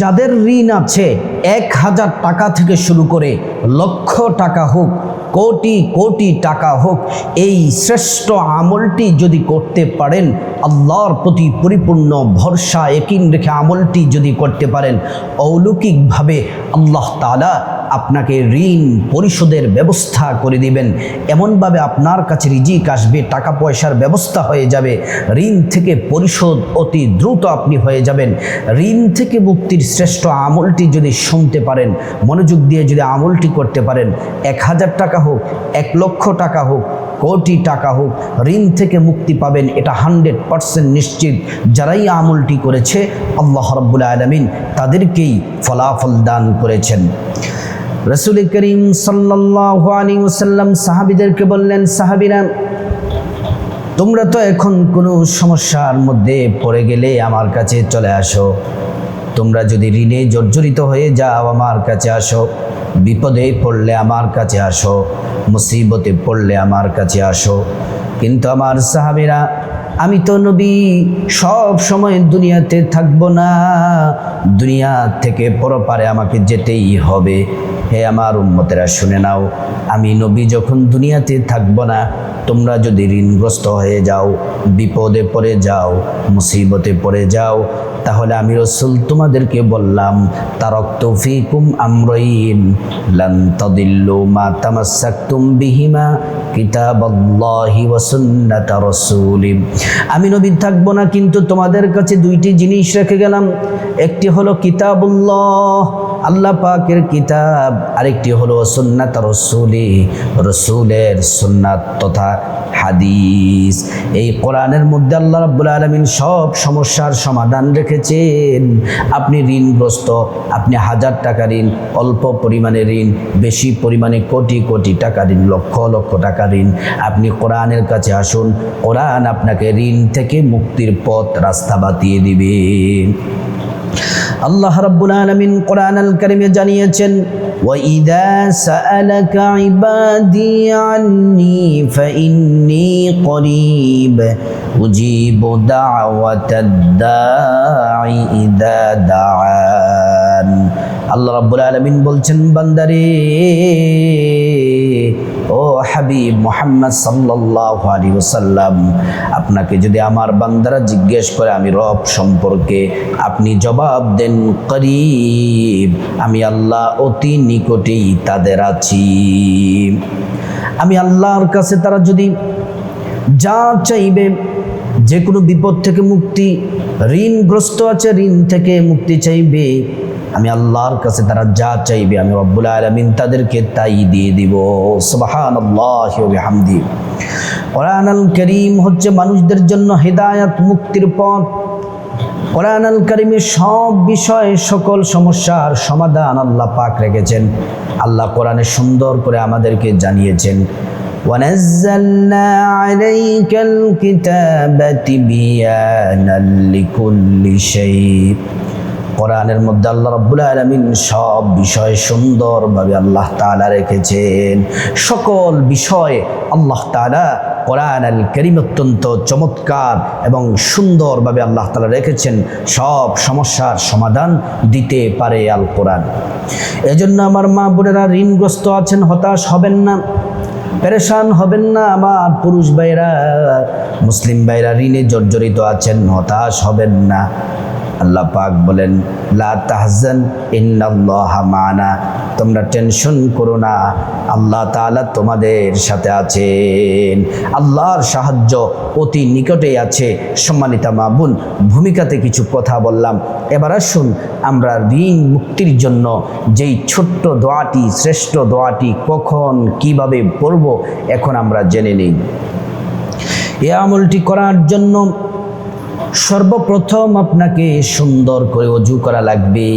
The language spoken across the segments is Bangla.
যাদের ঋণ আছে, এক হাজার টাকা থেকে শুরু করে লক্ষ টাকা হোক, কোটি কোটি টাকা হোক, এই শ্রেষ্ঠ আমলটি যদি করতে পারেন, আল্লাহর প্রতি পরিপূর্ণ ভরসা একিন রেখে আমলটি যদি করতে পারেন, অলৌকিকভাবে আল্লাহ তালা আপনাকে ঋণ পরিশোধের ব্যবস্থা করে দিবেন। এমনভাবে আপনার কাছে রিজিক আসবে, টাকা পয়সার ব্যবস্থা হয়ে যাবে। ঋণ থেকে পরিশোধ অতি দ্রুত আপনি হয়ে যাবেন। ঋণ থেকে মুক্তির শ্রেষ্ঠ আমলটি যদি শুনতে পারেন, মনোযোগ দিয়ে যদি আমলটি করতে পারেন, এক হাজার টাকা হোক, এক লক্ষ টাকা হোক, কোটি টাকা হোক, ঋণ থেকে মুক্তি পাবেন, এটা হান্ড্রেড পারসেন্ট নিশ্চিত। যারাই আমলটি করেছে, আল্লাহ রব্বুল আলমিন তাদেরকেই ফলাফল দান করেছেন। রসুল করিম ওসাল্লাম সাহাবিদেরকে বললেন, সাহাবিরা, তোমরা তো এখন কোনো সমস্যার মধ্যে পড়ে গেলে আমার কাছে চলে আসো। তোমরা যদি ঋণে জর্জরিত হয়ে যাও আমার কাছে আসো, বিপদে পড়লে আমার কাছে আসো, মুসিবতে পড়লে আমার কাছে আসো। কিন্তু আমার সাহাবিরা আমি তো নবী, সব সময় দুনিয়াতে থাকব না। দুনিয়া থেকে পরপারে আমাকে যেতেই হবে। হে আমার উম্মতেরা, শুনে নাও, আমি নবী যখন দুনিয়াতে থাকব না, তোমরা যদি ঋণগ্রস্ত হয়ে যাও, বিপদে পড়ে যাও, মুসিবতে পড়ে যাও, তাহলে আমি রসুল তোমাদেরকে বললাম, তারক তৌফিকুম আমরইন, লান মা বিহিমা কিতাবাল্লাহি ওয়া সুন্নাত রাসূলি আমি নবী থাকব না কিন্তু তোমাদের কাছে দুইটি জিনিস রেখে গেলাম। একটি হলো কিতাবুল্লাহ আল্লাহ পাকের কিতাব, আরেকটি হলো সুন্নাত রসুলি, রসুলের সুন্নাত তথা হাদিস। এই কোরআনের মধ্যে আল্লাহ রাব্বুল আলমিন সব সমস্যার সমাধান রেখেছেন। আপনি ঋণগ্রস্ত, আপনি হাজার টাকা ঋণ, অল্প পরিমাণে ঋণ, বেশি পরিমাণে কোটি কোটি টাকা ঋণ, লক্ষ লক্ষ টাকা ঋণ। আপনি কোরআনের কাছে আসুন, কোরআন আপনাকে ঋণ থেকে মুক্তির পথ রাস্তা বাতিয়ে দিবে। আল্লাহ রাব্বুল আলামিন কোরআন আল কারিমে জানিয়েছেন وَإِذَا سَأَلَكَ عِبَادِي عَنِّي فَإِنِّي قَرِيبٌ أُجِيبُ دَعْوَةَ الدَّاعِ إِذَا دَعَانِ আল্লাহ রাব্বুল আলামিন বলছেন, বান্দারে, ও হাবিব মোহাম্মদ সাল্লাহ আলী ওসাল্লাম আপনাকে যদি আমার বান্দারা জিজ্ঞেস করে, আমি রব সম্পর্কে আপনি জবাব দেন, করিব, আমি আল্লাহ অতি নিকটেই তাদের আছি। আমি আল্লাহর কাছে তারা যদি যা চাইবে, যে কোনো বিপদ থেকে মুক্তি, ঋণগ্রস্ত আছে, ঋণ থেকে মুক্তি চাইবে আমি আল্লাহর কাছে তারা যা চাইবে আমি রব্বুল আলমিন তাদেরকে তাই দিয়ে দিব সুবাহান আল্লাহ হামদি কোরআন আল করিম হচ্ছে মানুষদের জন্য হেদায়াত মুক্তির পথ কোরআন আল করিমের সব বিষয়ে সকল সমস্যার সমাধান আল্লাহ পাক রেখেছেন আল্লাহ কোরআনে সুন্দর করে আমাদেরকে জানিয়েছেন ونزلنا عليك الكتاب تبيانا لكل شيء কোরআনের মধ্যে আল্লাহ রব্বুল আলমিন সব বিষয় সুন্দরভাবে আল্লাহ তালা রেখেছেন। সকল বিষয়ে আল্লাহ তালা কোরআন আল করিম অত্যন্ত চমৎকার এবং সুন্দরভাবে আল্লাহ তালা রেখেছেন। সব সমস্যার সমাধান দিতে পারে আল কোরআন। এজন্য আমার মা বোনেরা ঋণগ্রস্ত আছেন, হতাশ হবেন না, পেরেশান হবেন না। আমার পুরুষ ভাইরা মুসলিম ভাইরা ঋণে জর্জরিত আছেন, হতাশ হবেন না। আল্লাহ পাক বলেন, লা তাহজান, ইন্নাল্লাহ মানা। তোমরা টেনশন করো না, আল্লাহ তাআলা তোমাদের সাথে আছেন। আল্লাহর সাহায্য অতি নিকটেই আছে। সম্মানিতা মাবুন ভূমিকাতে কিছু কথা বললাম। এবার আসুন, আমরা ঋণ মুক্তির জন্য যেই ছোট্ট দোয়াটি, শ্রেষ্ঠ দোয়াটি কখন, কীভাবে পড়ব, এখন আমরা জেনে নিই। এ আমলটি করার জন্য সর্বপ্রথম আপনাকে সুন্দর করে অজু করা লাগবে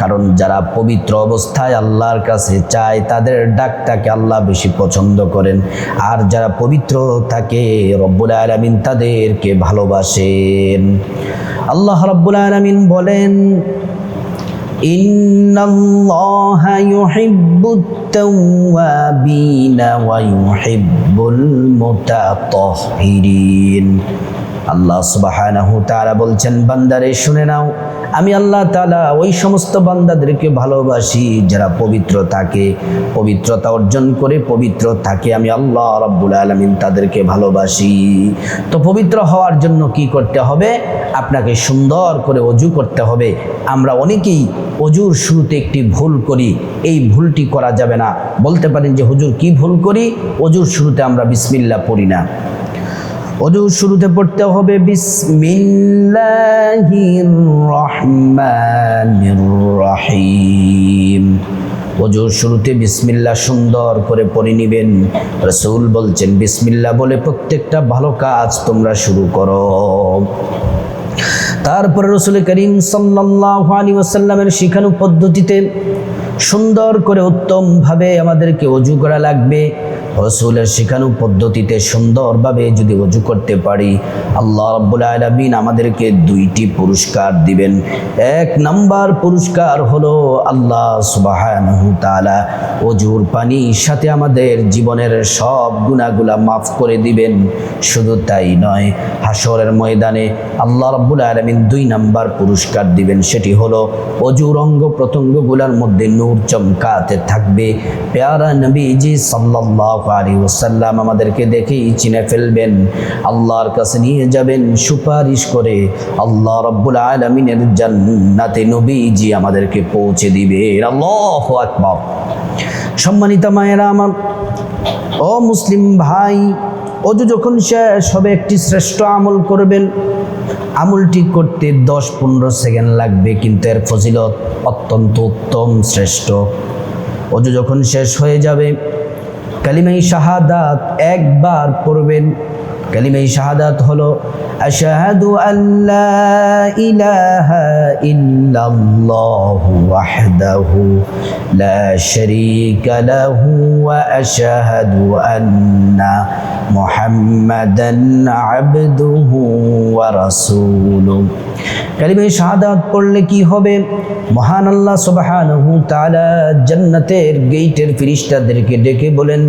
কারণ যারা পবিত্র অবস্থায় আল্লাহর কাছে চায় তাদের ডাকটাকে আল্লাহ বেশি পছন্দ করেন আর যারা পবিত্র থাকে রব্বুল আলমিন তাদেরকে ভালোবাসেন আল্লাহ রব্বুল আলমিন বলেন إن الله يحب التوابين ويحب المتطهرين আল্লাহ সুবাহানাহু তাআলা বলছেন, বান্দারে শুনে নাও, আমি আল্লাহ তালা ওই সমস্ত বান্দাদেরকে ভালোবাসি যারা পবিত্র থাকে, পবিত্রতা অর্জন করে পবিত্র থাকে, আমি আল্লাহ রাব্বুল আলমিন তাদেরকে ভালোবাসি। তো পবিত্র হওয়ার জন্য কি করতে হবে? আপনাকে সুন্দর করে অজু করতে হবে। আমরা অনেকেই অজুর শুরুতে একটি ভুল করি, এই ভুলটি করা যাবে না। বলতে পারেন যে, হুজুর, কি ভুল করি? অজুর শুরুতে আমরা বিসমিল্লা পড়ি না। অজুর শুরুতে পড়তে হবে বিসমিল্লাহির রহমানির রহিম। অজুর শুরুতে বিসমিল্লা সুন্দর করে পড়ে নিবেন। রসুল বলছেন বিসমিল্লা বলে প্রত্যেকটা ভালো কাজ তোমরা শুরু করো। তারপরে রসুল করিম সাল্লাহ আলী ওসাল্লামের শিখানো পদ্ধতিতে সুন্দর করে উত্তমভাবে আমাদেরকে অজু করা লাগবে। রসুলের শেখানো পদ্ধতিতে সুন্দরভাবে যদি অজু করতে পারি, আল্লাহ রব্বুল আলমিন আমাদেরকে দুইটি পুরস্কার দিবেন। এক নাম্বার পুরস্কার হলো আল্লাহ সুবাহ অজুর পানি সাথে আমাদের জীবনের সব গুণাগুলা মাফ করে দিবেন। শুধু তাই নয় হাসরের ময়দানে আল্লাহ রব্বুল আলমিন দুই নাম্বার পুরস্কার দিবেন। সেটি হলো অজুর অঙ্গ প্রত্যঙ্গগুলার মধ্যে নূর চমকাতে থাকবে। পেয়ারা নবীজি সাল্লাহ আলী ওসাল্লাম আমাদেরকে দেখেই চিনে ফেলবেন। আল্লাহর কাছে নিয়ে যাবেন সুপারিশ করে আল্লাহ রব্বুল আলমিনের জান্নাতে নবীজি আমাদেরকে পৌঁছে দিবে। আল্লাহ আকবর। সম্মানিত মায়েরা আমার, ও মুসলিম ভাই, অজু যখন শেষ হবে, একটি শ্রেষ্ঠ আমল করবেন। আমলটি করতে দশ পনেরো সেকেন্ড লাগবে, কিন্তু এর ফজিলত অত্যন্ত উত্তম শ্রেষ্ঠ। অজু যখন শেষ হয়ে যাবে কালিমাই শাহাদাত একবার পড়বেন। কালিমাই শাহাদাত হলো আশহাদু আল্লা ইলাহা ইল্লাল্লাহু ওয়াহদাহু লা শারীকা লাহু ওয়া আশহাদু আন্না মুহাম্মাদান আবদুহু ওয়া রাসূলুহু। কালিমাই শাহাদাত পড়লে কি হবে? মহান আল্লাহ সুবহানাহু তাআলা জান্নাতের গেটের ফিরিস্তাদেরকে ডেকে বলেন,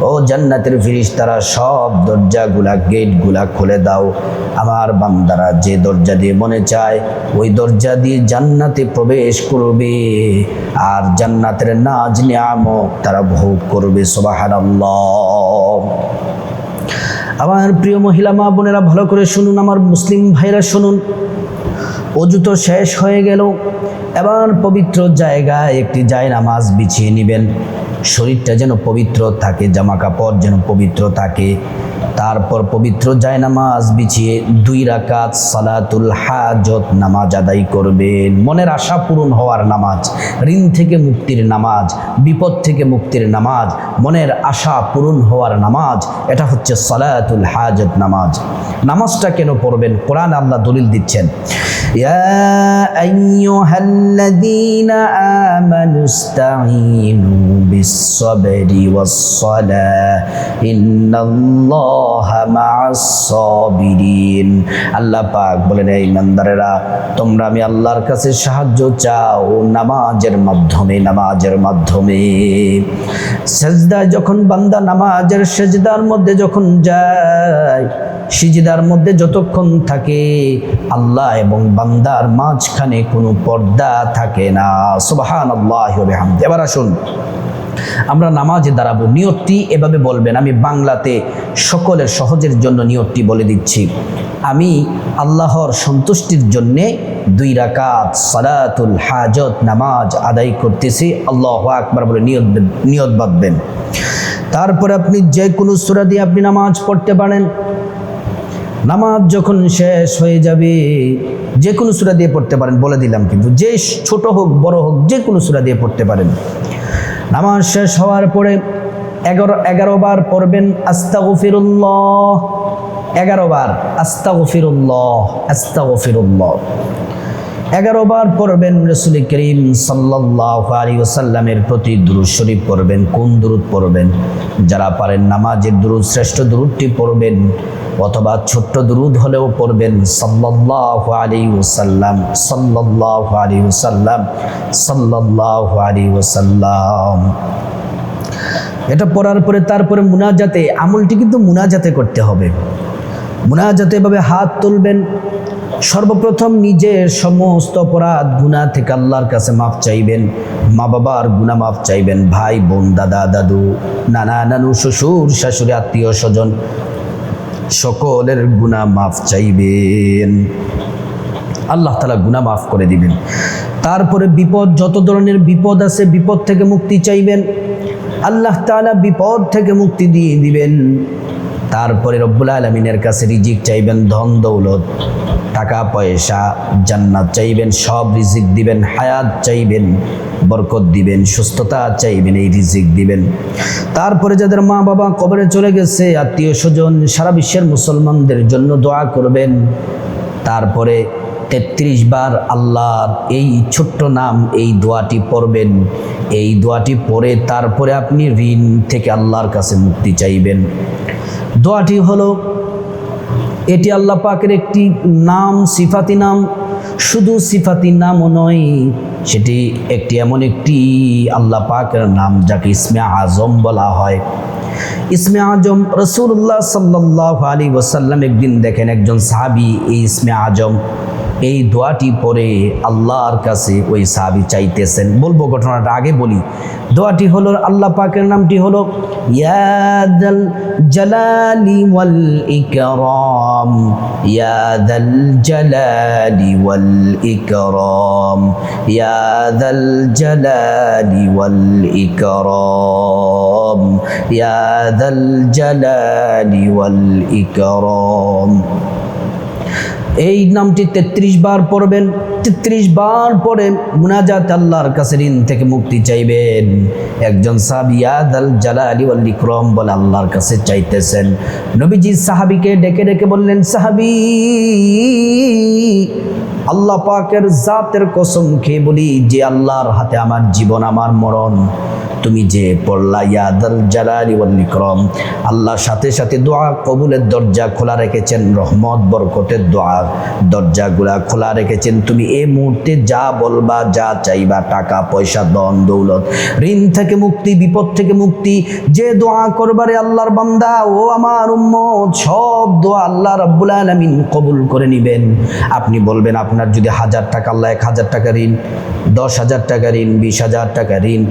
ও জান্নাতের ফিরিস্তারা, সব দরজাগুলা, গেটগুলা খুলে দাও। আমার বান্দারা যে দরজা দিয়ে মনে চায় ওই দরজা দিয়ে জান্নাতে প্রবেশ করবে। আর জান্নাতের নাজ নিয়ামক তারা ভোগ করবে, সুবহানাল্লাহ। আমার প্রিয় মহিলা, মা বোনেরা, ভালো করে শুনুন, আমার মুসলিম ভাইরা শুনুন। অজু তো শেষ হয়ে গেল। এবার পবিত্র জায়গায় একটি জায় নামাজ বিছিয়ে নেবেন। শরীরটা যেন পবিত্র থাকে, জামা কাপড় যেন পবিত্র থাকে। তারপর পবিত্র জায়নামাজ বিছিয়ে দুই রাকাত সালাতুল হাজত নামাজ আদায় করবেন। মনের আশা পূরণ হওয়ার নামাজ, ঋণ থেকে মুক্তির নামাজ, বিপদ থেকে মুক্তির নামাজ, মনের আশা পূরণ হওয়ার নামাজ, এটা হচ্ছে সালাতুল হাজত নামাজ। নামাজটা কেন পড়বেন? কোরআন আল্লাহ দলিল দিচ্ছেন। يا আল্লাহ পাক বলেন, এই ইমানদারেরা, তোমরা আমি আল্লাহর কাছে সাহায্য চাও নামাজের মাধ্যমে নামাজের মাধ্যমে। সেজদায় যখন বান্দা নামাজের সেজদার মধ্যে যখন যায়, সিজিদার মধ্যে যতক্ষণ থাকে, আল্লাহ এবং বান্দার মাঝখানে কোনো পর্দা থাকে না। সুবাহান আল্লাহ এবার আসুন। আমরা নামাজে দাঁড়াবো। নিয়তটি এভাবে বলবেন, আমি বাংলাতে সকলের সহজের জন্য নিয়তটি বলে দিচ্ছি। আমি আল্লাহর সন্তুষ্টির জন্যে দুই রাকাত সালাতুল হাজত নামাজ আদায় করতেছি। আল্লাহ আকবার বলে নিয়ত নিয়ত বাঁধবেন। তারপরে আপনি যে কোনো সুরা দিয়ে আপনি নামাজ পড়তে পারেন। নামাজ যখন শেষ হয়ে যাবে যে কোনো সুরা দিয়ে পড়তে পারেন, বলে দিলাম কিন্তু, যে ছোট হোক, বড় হোক যে কোনো সুরা দিয়ে পড়তে পারেন। নামাজ শেষ হওয়ার পরে এগারো এগারো বার পড়বেন আস্তা গফিরুল্লাহ এগারো বার আস্তা গফিরুল্লাহ আস্তা গফিরুল্লাহ এগারো বার পড়বেন রসুল করিম সাল্লাহ ওসাল্লামের প্রতি দুরুদ শরীফ পড়বেন। কোন দুরুদ পড়বেন? যারা পারেন নামাজের দুরুদ, শ্রেষ্ঠ দুরুদটি পড়বেন অথবা ছোট্ট দুরুদ হলেও পড়বেন সাল্লাহ আলী ওসাল্লাম সাল্লাহ আলী ওসাল্লাম সাল্লাহ আলী ওসাল্লাম এটা পড়ার পরে তারপরে মুনাজাতে, আমলটি কিন্তু মুনাজাতে করতে হবে। মুনাজাতে এভাবে হাত তুলবেন, সর্বপ্রথম নিজের সমস্ত অপরাধ গুনাহ থেকে আল্লাহর কাছে মাফ চাইবেন মা বাবার গুনাহ মাফ চাইবেন, ভাই, বোন, দাদা, দাদু, নানা, নানু, শ্বশুর, শাশুড়ি, আত্মীয়, স্বজন সকলের গুণা মাফ চাইবেন। আল্লাহ তালা গুণা মাফ করে দিবেন। তারপরে বিপদ, যত ধরনের বিপদ আছে, বিপদ থেকে মুক্তি চাইবেন। আল্লাহ তালা বিপদ থেকে মুক্তি দিয়ে দিবেন। তারপরে রব্বুল আলমিনের কাছে রিজিক চাইবেন, ধন দৌলত, টাকা পয়সা, জান্নাত চাইবেন, সব রিজিক দিবেন, হায়াত চাইবেন, বরকত দিবেন, সুস্থতা চাইবেন, এই রিজিক দিবেন। তারপরে যাদের মা বাবা কবরে চলে গেছে, আত্মীয় স্বজন, সারা বিশ্বের মুসলমানদের জন্য দোয়া করবেন। তারপরে তেত্রিশ বার আল্লাহর এই ছোট্ট নাম এই দোয়াটি পড়বেন। এই দোয়াটি পড়ে তারপরে আপনি ঋণ থেকে আল্লাহর কাছে মুক্তি চাইবেন। দোয়াটি হলো, এটি আল্লাহ পাকের একটি নাম, সিফাতি নাম। শুধু সিফাতি নামও নয়, সেটি একটি এমন একটি আল্লাহ পাকের নাম যাকে ইসমে আজম বলা হয়। ইসমে আজম রসুল্লাহ সাল্লাহ আলী ওসাল্লাম একদিন দেখেন একজন সাহাবি এই ইসমে আজম। এই দোয়াটি পরে আল্লাহর কাছে ওই সাহাবি চাইতেছেন। বলব ঘটনাটা আগে বলি। দোয়াটি হলো, আল্লাহ পাকের নামটি হলো ইয়াদাল জালালি ওয়াল ইকরাম ইয়াদাল জালালি ওয়াল ইকরাম ইয়াদাল জালালি ওয়াল ইকরাম ইয়াদাল জালালি ওয়াল ইকরাম। এই নামটি তেত্রিশ বার পড়বেন। তেত্রিশ বার পরে মুনাজাত আল্লাহর কাছে ঋণ থেকে মুক্তি চাইবেন। একজন সাবিয়াদ আল জালা আলী আল্লি ক্রম বলে আল্লাহর কাছে চাইতেছেন। নবীজি সাহাবিকে ডেকে ডেকে বললেন, সাহাবি আল্লাহ পাকের জাতের কসম খেয়ে বলি যে আল্লাহর হাতে আমার জীবন, আমার মরণ, তুমি যে পড়লা ইয়াদাল আল্লাহর সাথে সাথে দোয়া কবুলের দরজা খোলা রেখেছেন, রহমত, বরকতের দোয়া দরজাগুলা খোলা রেখেছেন। তুমি এই মুহূর্তে যা বলবা, যা চাইবা, টাকা, পয়সা দন দৌলত, ঋণ থেকে মুক্তি, বিপদ থেকে মুক্তি, যে দোয়া করবারে আল্লাহর বান্দা, ও আমার উম্মত, সব দোয়া আল্লাহ রাব্বুল আলামিন কবুল করে নিবেন। আপনি বলবেন, আপনার যদি হাজার টাকা, আল্লাহ এক হাজার টাকা ঋণ, দশ হাজার টাকা ঋণ, বিশ হাজার টাকা ঋণ,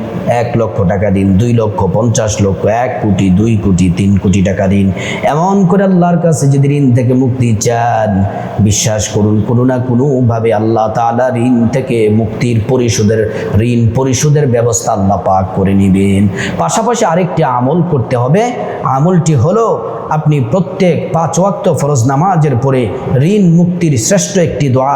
এক লক্ষ টাকা ঋণ, দুই লক্ষ পঞ্চাশ লক্ষ, এক কোটি, দুই কোটি, তিন কোটি টাকা ঋণ, এমন করে আল্লাহর কাছে যদি ঋণ থেকে মুক্তি চান, বিশ্বাস করুন, কোনো না কোনোভাবে আল্লাহ তাআলা ঋণ থেকে মুক্তির পরিশোধের, ঋণ পরিশোধের ব্যবস্থা আল্লাহ পাক করে নেবেন। পাশাপাশি আরেকটি আমল করতে হবে, আমলটি হলো আপনি প্রত্যেক পাঁচ ওয়াক্ত ফরজ নামাজের পরে ঋণ মুক্তির শ্রেষ্ঠ একটি দোয়া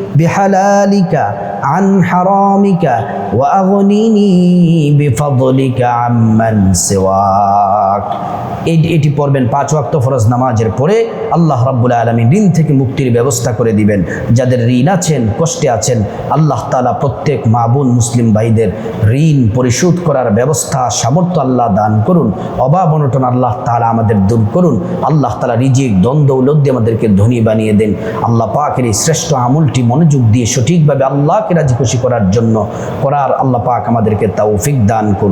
بحلالك. عن حرامك وأغنني بفضلك عمن سواك এই- এটি পড়বেন পাঁচ ওয়াক্ত ফরজ নামাজের পরে আল্লাহ রাব্বুল আলমী ঋণ থেকে মুক্তির ব্যবস্থা করে দিবেন যাদের ঋণ আছেন কষ্টে আছেন আল্লাহ তালা প্রত্যেক মা বোন মুসলিম ভাইদের ঋণ পরিশোধ করার ব্যবস্থা সামর্থ্য আল্লাহ দান করুন অভাব অনটন আল্লাহ তালা আমাদের দূর করুন আল্লাহ তালা রিজিক দ্বন্দ্ব উলদ্দি আমাদেরকে ধনী বানিয়ে দেন আল্লাহ পাকের এই শ্রেষ্ঠ আমলটি মনোযোগ দিয়ে সঠিকভাবে আল্লাহকে রাজি খুশি করার জন্য করার আল্লাহ পাক আমাদেরকে তৌফিক দান করুন